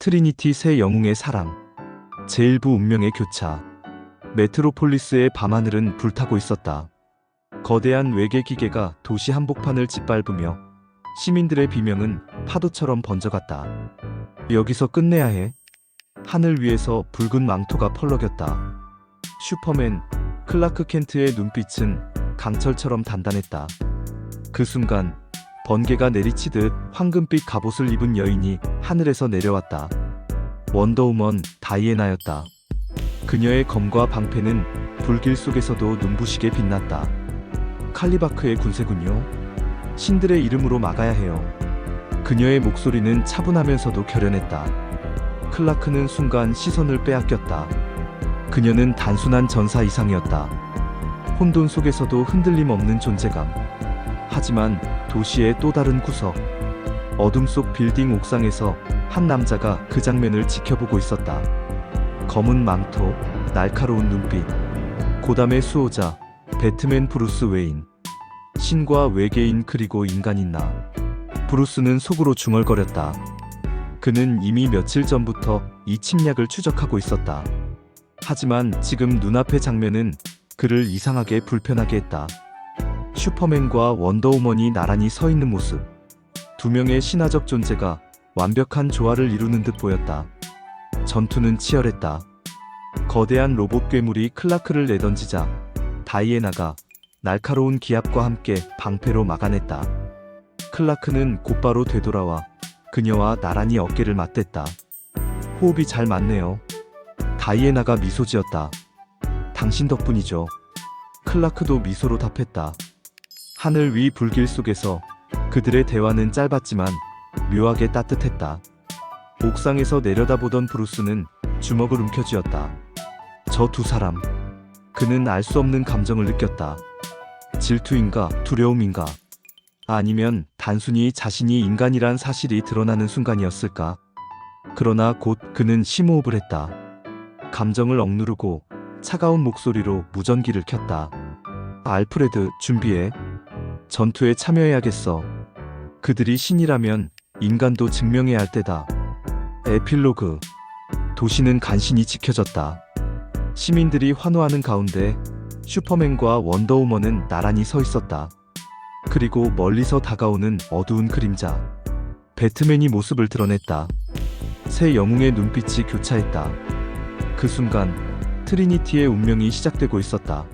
트리니티 새 영웅의 사랑. 제1부 운명의 교차. 메트로폴리스의 밤하늘은 불타고 있었다. 거대한 외계 기계가 도시 한복판을 짓밟으며 시민들의 비명은 파도처럼 번져갔다. 여기서 끝내야 해. 하늘 위에서 붉은 망토가 펄럭였다. 슈퍼맨 클라크 켄트의 눈빛은 강철처럼 단단했다. 그 순간 번개가 내리치듯 황금빛 갑옷을 입은 여인이 하늘에서 내려왔다. 원더우먼 다이애나였다. 그녀의 검과 방패는 불길 속에서도 눈부시게 빛났다. 칼리바크의 군세군요. 신들의 이름으로 막아야 해요. 그녀의 목소리는 차분하면서도 결연했다. 클라크는 순간 시선을 빼앗겼다. 그녀는 단순한 전사 이상이었다. 혼돈 속에서도 흔들림 없는 존재감. 하지만 도시의 또 다른 구석. 어둠 속 빌딩 옥상에서 한 남자가 그 장면을 지켜보고 있었다. 검은 망토, 날카로운 눈빛. 고담의 수호자, 배트맨 브루스 웨인. 신과 외계인 그리고 인간인 나. 브루스는 속으로 중얼거렸다. 그는 이미 며칠 전부터 이 침략을 추적하고 있었다. 하지만 지금 눈앞의 장면은 그를 이상하게 불편하게 했다. 슈퍼맨과 원더우먼이 나란히 서 있는 모습. 두 명의 신화적 존재가 완벽한 조화를 이루는 듯 보였다. 전투는 치열했다. 거대한 로봇 괴물이 클라크를 내던지자 다이애나가 날카로운 기압과 함께 방패로 막아냈다. 클라크는 곧바로 되돌아와 그녀와 나란히 어깨를 맞댔다. 호흡이 잘 맞네요. 다이애나가 미소 지었다. 당신 덕분이죠. 클라크도 미소로 답했다. 하늘 위 불길 속에서 그들의 대화는 짧았지만 묘하게 따뜻했다. 옥상에서 내려다보던 브루스는 주먹을 움켜쥐었다. 저 두 사람. 그는 알 수 없는 감정을 느꼈다. 질투인가 두려움인가 아니면 단순히 자신이 인간이란 사실이 드러나는 순간이었을까? 그러나 곧 그는 심호흡을 했다. 감정을 억누르고 차가운 목소리로 무전기를 켰다. 알프레드, 준비해. 전투에 참여해야겠어. 그들이 신이라면 인간도 증명해야 할 때다. 에필로그. 도시는 간신히 지켜졌다. 시민들이 환호하는 가운데 슈퍼맨과 원더우먼은 나란히 서 있었다. 그리고 멀리서 다가오는 어두운 그림자. 배트맨이 모습을 드러냈다. 새 영웅의 눈빛이 교차했다. 그 순간 트리니티의 운명이 시작되고 있었다.